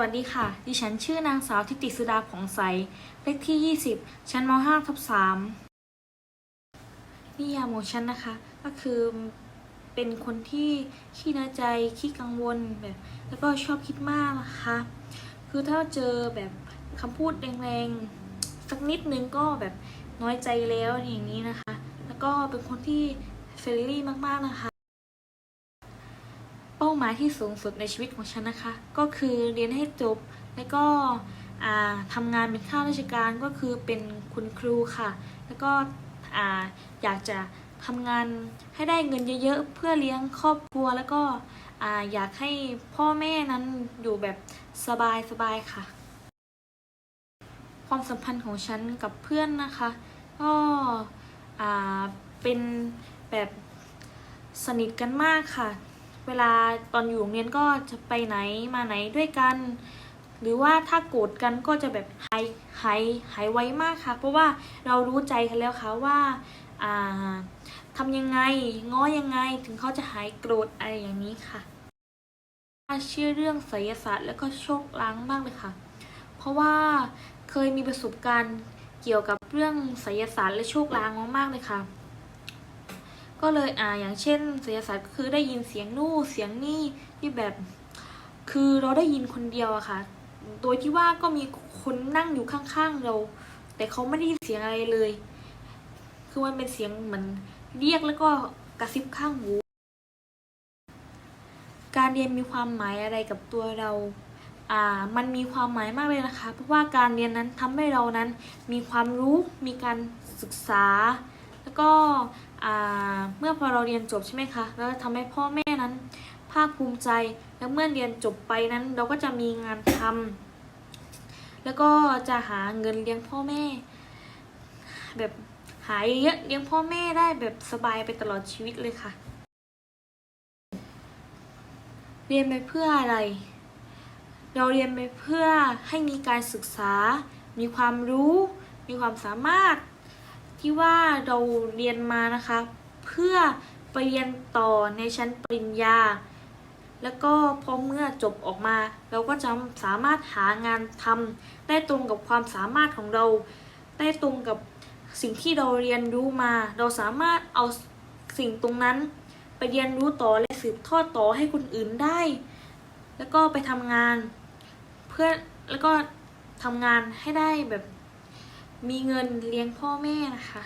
วัสดีค่ะ ดิฉันชื่อนางสาวทิติสุดาผ่องใส เลขที่ 20 ชั้นม 5 ทับ3นิยามของฉันนะคะ ก็คือเป็นคนที่ขี้น้อยใจ ขี้กังวลแบบ แล้วก็ชอบคิดมากนะคะ คือถ้าเจอแบบคำพูดแรงๆ สักนิดนึงก็แบบน้อยใจแล้วอย่างนี้นะคะ แล้วก็เป็นคนที่เฟรนลี่มากๆนะคะ ป้าหมายที่สูงสุดในชีวิตของฉันนะคะ ก็คือเรียนให้จบ แล้วก็ทำงานเป็นข้าราชการก็คือเป็นคุณครูค่ะ แล้วก็ออยากจะทำงานให้ได้เงินเยอะๆ เพื่อเลี้ยงครอบครัวแล้วก็ออยากให้พ่อแม่นั้นอยู่แบบสบายๆค่ะ ความสัมพันธ์ของฉันกับเพื่อนนะคะ ก็เป็นแบบสนิทกันมากค่ะ เวลาตอนอยู่โรงเรียนก็จะไปไหนมาไหนด้วยกัน หรือว่าถ้าโกรธกันก็จะแบบหายหายหายไวมากค่ะ เพราะว่าเรารู้ใจกันแล้วค่ะว่าอ่าทำยังไงง้อยังไงถึงเขาจะหายโกรธอะไรอย่างนี้ค่ะเชื่อเรื่องไสยศาสตร์แล้วก็โชคล้างมากเลยค่ะ เพราะว่าเคยมีประสบการณ์เกี่ยวกับเรื่องไสยศาสตร์และโชคล้างมากๆเลยค่ะ ก็เลยอ่าอย่างเช่นศิลศาสตร์ก็คือได้ยินเสียงนู่นเสียงนี่ที่แบบ คือเราได้ยินคนเดียวอะค่ะ โดยที่ว่าก็มีคนนั่งอยู่ข้างๆเรา แต่เขาไม่ได้ยินเสียงอะไรเลย คือมันเป็นเสียงเหมือนเรียกแล้วก็กระซิบข้างหูการเรียนมีความหมายอะไรกับตัวเรา อ่า มันมีความหมายมากเลยนะคะ เพราะว่าการเรียนนั้นทำให้เรานั้นมีความรู้ มีการศึกษา ก็เมื่อพอเราเรียนจบใช่ไหมคะแล้วทำให้พ่อแม่นั้นภาคภูมิใจ แล้วเมื่อเรียนจบไปนั้น เราก็จะมีงานทำแล้วก็จะหาเงินเลี้ยงพ่อแม่ แบบหาเยอะเลี้ยงพ่อแม่ได้แบบสบายไปตลอดชีวิตเลยค่ะ เรียนไปเพื่ออะไร เราเรียนไปเพื่อให้มีการศึกษา มีความรู้ มีความสามารถ ที่ว่าเราเรียนมานะคะ เพื่อไปเรียนต่อในชั้นปริญญา แล้วก็พอเมื่อจบออกมา เราก็จะสามารถหางานทำได้ตรงกับความสามารถของเรา ได้ตรงกับสิ่งที่เราเรียนรู้มา เราสามารถเอาสิ่งตรงนั้นไปเรียนรู้ต่อและสืบทอดต่อให้คนอื่นได้ แล้วก็ไปทำงาน เพื่อแล้วก็ทำงานให้ได้แบบ มีเงินเลี้ยงพ่อแม่นะคะ